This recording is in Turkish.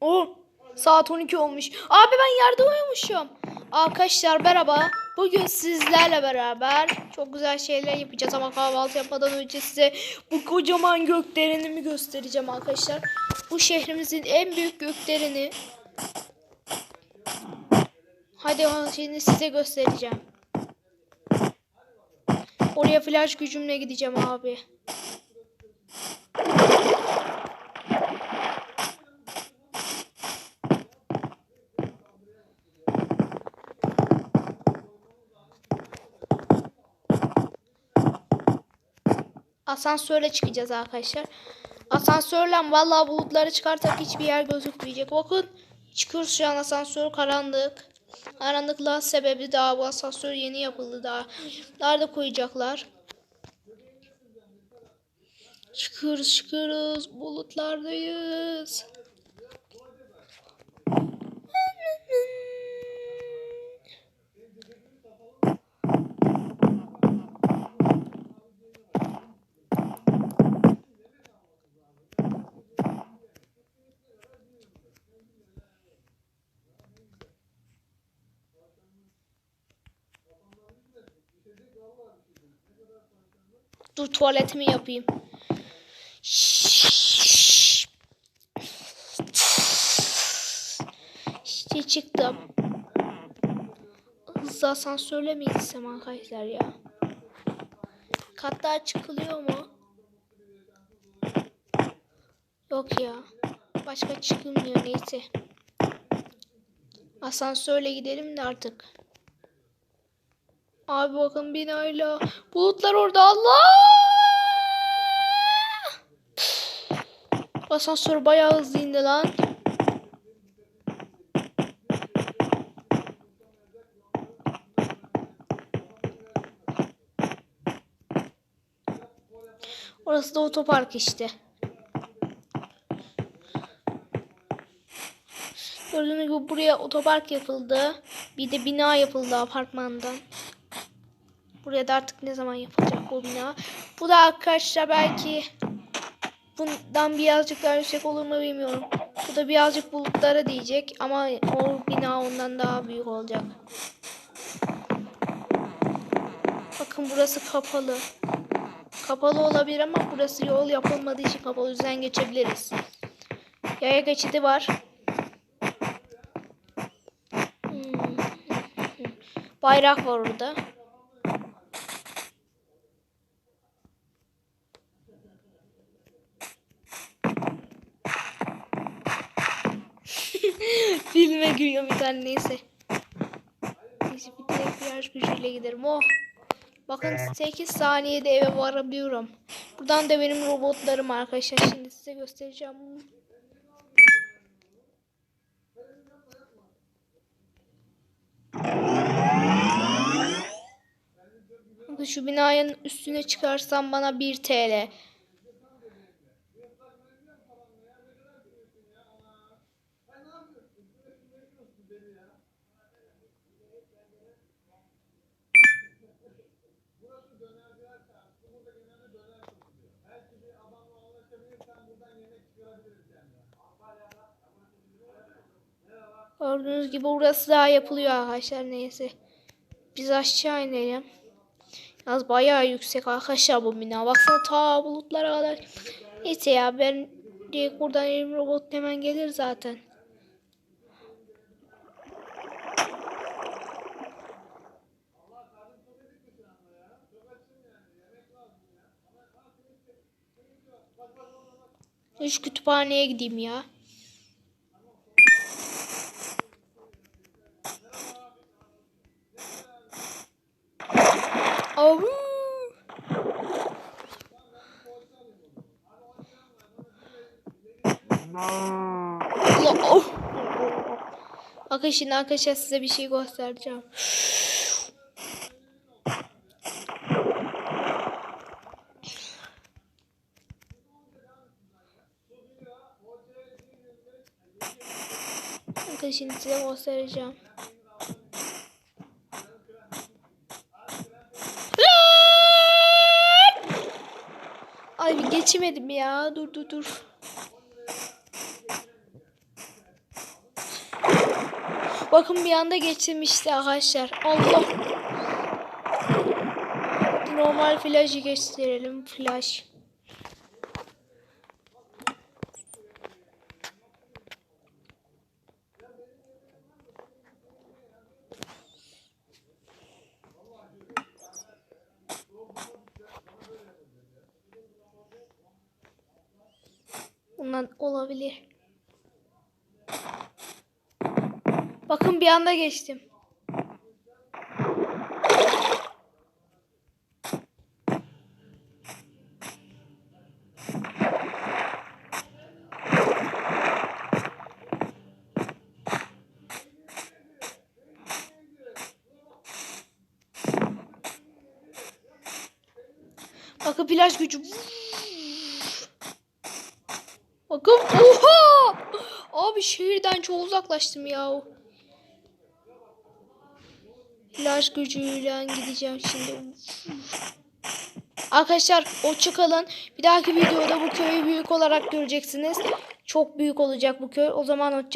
O saat 12 olmuş. Abi ben yerde uyumuşum. Arkadaşlar merhaba. Bugün sizlerle beraber çok güzel şeyler yapacağız ama kahvaltı yapmadan önce size bu kocaman gökdelenimi göstereceğim arkadaşlar. Bu şehrimizin en büyük gökdeleni. Hadi şimdi size göstereceğim. Oraya flash gücümle gideceğim abi. Asansörle çıkacağız arkadaşlar. Asansörle vallahi bulutları çıkartak hiçbir yer gözükmeyecek. Bakın çıkıyoruz şu an asansör karanlık. Karanlıkla sebebi daha bu asansör yeni yapıldı daha. Da koyacaklar. Çıkıyoruz çıkıyoruz bulutlardayız. Dur tuvaletimi yapayım. İşte çıktım. Hızlı asansörle mi gitsem arkadaşlar ya? Katlar çıkılıyor mu? Yok ya. Başka çıkılmıyor neyse. Asansörle gidelim de artık. Abi bakın binayla. Bulutlar orada Allah! Asansör bayağı hızlı indi lan. Orası da otopark işte. Gördüğünüz gibi buraya otopark yapıldı. Bir de bina yapıldı apartmandan. Buraya da artık ne zaman yapılacak bu bina. Bu da arkadaşlar belki bundan birazcık daha yüksek olur mu bilmiyorum. Bu da birazcık bulutlara diyecek ama o bina ondan daha büyük olacak. Bakın burası kapalı. Kapalı olabilir ama burası yol yapılmadığı için kapalı. O yüzden geçebiliriz. Yaya geçidi var. Hmm. Bayrak var orada. Filme giriyor bir tane neyse. Neyse bir tek viraj gücüyle giderim. Oh. Bakın 8 saniyede eve varabiliyorum. Buradan da benim robotlarım arkadaşlar. Şimdi size göstereceğim. Bakın şu binanın üstüne çıkarsam bana 1 TL. Gördüğünüz gibi burası daha yapılıyor arkadaşlar neyse. Biz aşağı inelim. Yalnız bayağı yüksek arkadaşlar bu bina. Baksana ta bulutlara kadar. Neyse ya ben direkt buradan elim robot hemen gelir zaten. Şu kütüphaneye gideyim ya. Avu. Şimdi arkadaşlar size bir şey göstereceğim. Bakın şimdi size göstereceğim. Ay bir geçemedim ya. Dur dur dur. Bakın bir anda geçirmişti arkadaşlar. Allah. Normal flash'ı gösterelim. Flash. Bundan olabilir. Bakın bir anda geçtim. Bakın plaj gücü. Bakın oha! Abi şehirden çok uzaklaştım ya. Plaj gücüyle gideceğim şimdi. Arkadaşlar hoşça kalın. Bir dahaki videoda bu köyü büyük olarak göreceksiniz. Çok büyük olacak bu köy. O zaman hoşça